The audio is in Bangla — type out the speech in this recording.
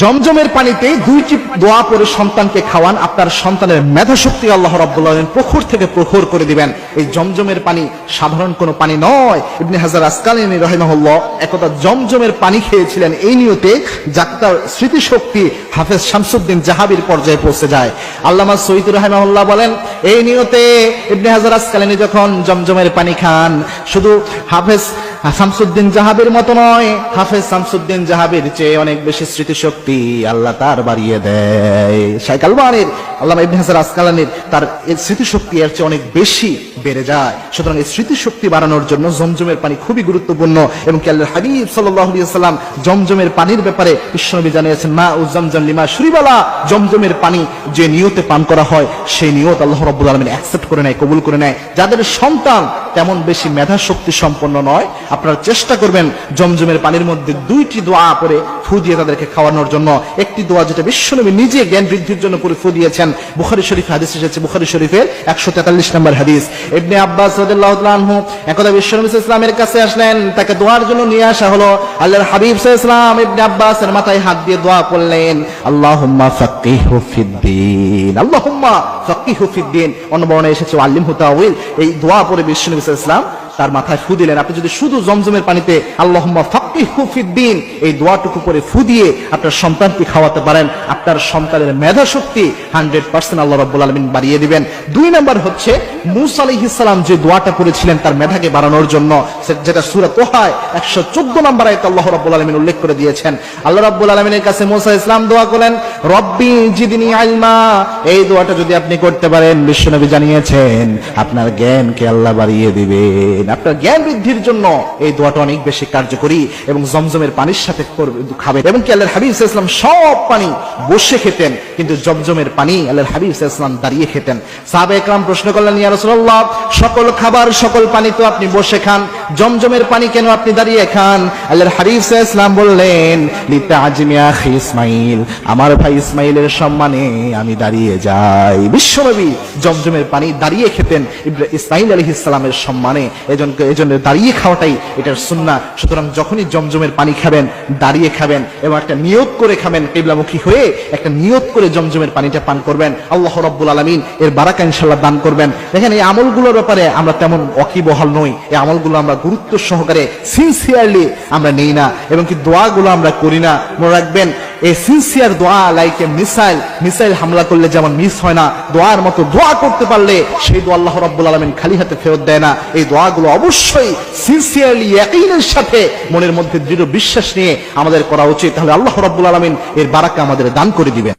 জমজমের পানিতে দুইটি দোয়া পরে সন্তানকে খাওয়ান। আপনার সন্তানের মেধাশক্তি আল্লাহ রাব্বুল আলামিন প্রখর থেকে প্রখর করে দিবেন। এই জমজমের পানি সাধারণ কোনো পানি নয়। ইবনে হাজার আসকালিনী রহিমাহুল্লাহ একদা জমজমের পানি খেয়েছিলেন। এই নিয়তে যাত্রার স্মৃতিশক্তি হাফেজ শামসুদ্দিন জাহাবির পর্যায়ে পৌঁছে যায়। আল্লামা সৈয়দ রহিমাহুল্লাহ বলেন, এই নিয়তে ইবনে হাজার আসকালিনী যখন জমজমের পানি খান, শুধু হাফেজ শামসুদ্দিন জাহাবের মতো নয়। হাফেজ শামসুদ্দিন জাহাবের চেয়ে অনেক বেশি স্মৃতিশক্তি আল্লাহ তার বাড়িয়ে দেয়। সাইকালবানের আল্লাহ ইবনে হাসান আসকালানির তার স্মৃতিশক্তি এর চেয়ে অনেক বেশি বেড়ে যায়। সুতরাং এই স্মৃতিশক্তি বাড়ানোর জন্য জমজমের পানি খুবই গুরুত্বপূর্ণ এবং কি আল্লাহ হাবিব সাল্লাম জমজমের পানির ব্যাপারে বিশ্বনবী জানিয়েছেন, মা ও জমজম লিমা শুরিবালা। জমজমের পানি যে নিয়তে পান করা হয়, সেই নিয়ত আল্লাহ রাব্বুল আলামিন অ্যাকসেপ্ট করে নেয়, কবুল করে নেয়। যাদের সন্তান তেমন বেশি মেধা শক্তি সম্পন্ন নয়, আপনারা চেষ্টা করবেন জমজমের পানির মধ্যে দুইটি দোয়া পরে ফু দিয়ে তাদেরকে খাওয়ানোর জন্য। একটি দোয়া যেটা বিশ্বনবী নিজে জ্ঞান বৃদ্ধির জন্য করে ফু দিয়েছেন বুখারী শরীফ হাদিস এসেছে, বুখারী শরীফের একশো তেতাল্লিশ নম্বর হাদিস। ইবনে আব্বাস একদা বিশ্বনবী ইসলামের কাছে আসলেন, তাকে দোয়ার জন্য নিয়ে আসা হলো। আল্লাহর হাবিব ইসলাম ইবনে আব্বাসের মাথায় হাত দিয়ে দোয়া করলেন, আল্লাহুম্মা ফাক্কিহু ফিদ্দিন। আল্লাহুম্মা ফাক্কিহু ফিদ্দিন। অন্য বর্ণে এসেছে আল্লিমহু তাওয়িল এই দোয়া পরে বিশ্বনবী ইসলাম তার মাথায় ফু দিলেন। আপনি যদি শুধু জমজমের পানিতে আল্লাহুম্মা ফাক্কিহু ফিদ্দিন, এই দোয়াটুকু করে ফু দিয়ে আপনার সন্তানকে খাওয়াতে পারেন, আপনার সন্তানের মেধা শক্তি হান্ড্রেড পার্সেন্ট আল্লাহ রাব্বুল আলামিন বাড়িয়ে দিবেন। দুই নাম্বার হচ্ছে, মুসা আলাইহিস সালাম যে দোয়াটা করেছিলেন তার মেধাকে বাড়ানোর জন্য যেটা সূরা তোহায় 114 নম্বর আয়াতে আল্লাহ রাব্বুল আলামিন উল্লেখ করে দিয়েছেন। আল্লাহ রাব্বুল আলামিনের কাছে মুসা ইসলাম দোয়া করেন রব্বি জিদনি আলমা এই দোয়াটা যদি আপনি করতে পারেন, বিশ্বনবী জানিয়েছেন, আপনার জ্ঞানকে আল্লাহ বাড়িয়ে দিবেন আপনার জ্ঞান বৃদ্ধির জন্য এই দোয়াটা অনেক বেশি কার্যকরী এবং জমজমের পানির সাথে খাবেন। এবং কি আল্লাহর হাবিব ওয়াসাল্লাম সব পানি বসে খেতেন, কিন্তু জমজমের পানি আল্লাহর হাবিব ওয়াসাল্লাম দাঁড়িয়ে খেতেন। সাহাবা একরাম প্রশ্ন করলেন, ইয়া রাসূলুল্লাহ, সকল খাবার, সকল পানি তো আপনি বসে খান, জমজমের পানি কেন আপনি দাঁড়িয়ে খান? আল্লাহর হাবিব ওয়াসাল্লাম বললেন লিতাআজমি আখি ইসমাইল আমার ভাই ইসমাইলের সম্মানে আমি দাঁড়িয়ে যাই। বিশ্বনবী জমজমের পানি দাঁড়িয়ে খেতেন ইসমাইল আলাইহিস সালামের সম্মানে। এজন্য এজন্য দাঁড়িয়ে খাওয়াটাই এটার সুন্নাহ। সুতরাং যখনই জমজমের পানি খাবেন, দাঁড়িয়ে খাবেন, এবং একটা নিয়োগ করে খাবেন, কিবলামুখী হয়ে একটা নিয়োগ করে জমজমের পানিটা পান করবেন, আল্লাহ রাব্বুল আলামিন এর বারাকা ইনশাল্লাহ দান করবেন। দেখেন, এই আমলগুলোর ব্যাপারে আমরা তেমন অকিবহাল নই। এই আমলগুলো আমরা গুরুত্ব সহকারে সিনসিয়ারলি আমরা নেই না, এবং কি দোয়াগুলো আমরা করি না। মনে রাখবেন এই সিনসিয়ার দোয়া লাইক এ মিসাইল মিসাইল হামলা করলে যেমন মিস হয় না, দোয়ার মতো দোয়া করতে পারলে সেই দোয়া আল্লাহ রাব্বুল আলামিন খালি হাতে ফেরত দেয় না। এই দোয়াগুলো অবশ্যই সিনসিয়ারলি ইয়াকিনের সাথে মনের মধ্যে দৃঢ় বিশ্বাস নিয়ে আমাদের করা উচিত। তাহলে আল্লাহ রাব্বুল আলামিন এর বারাকা আমাদের দান করে দিবেন।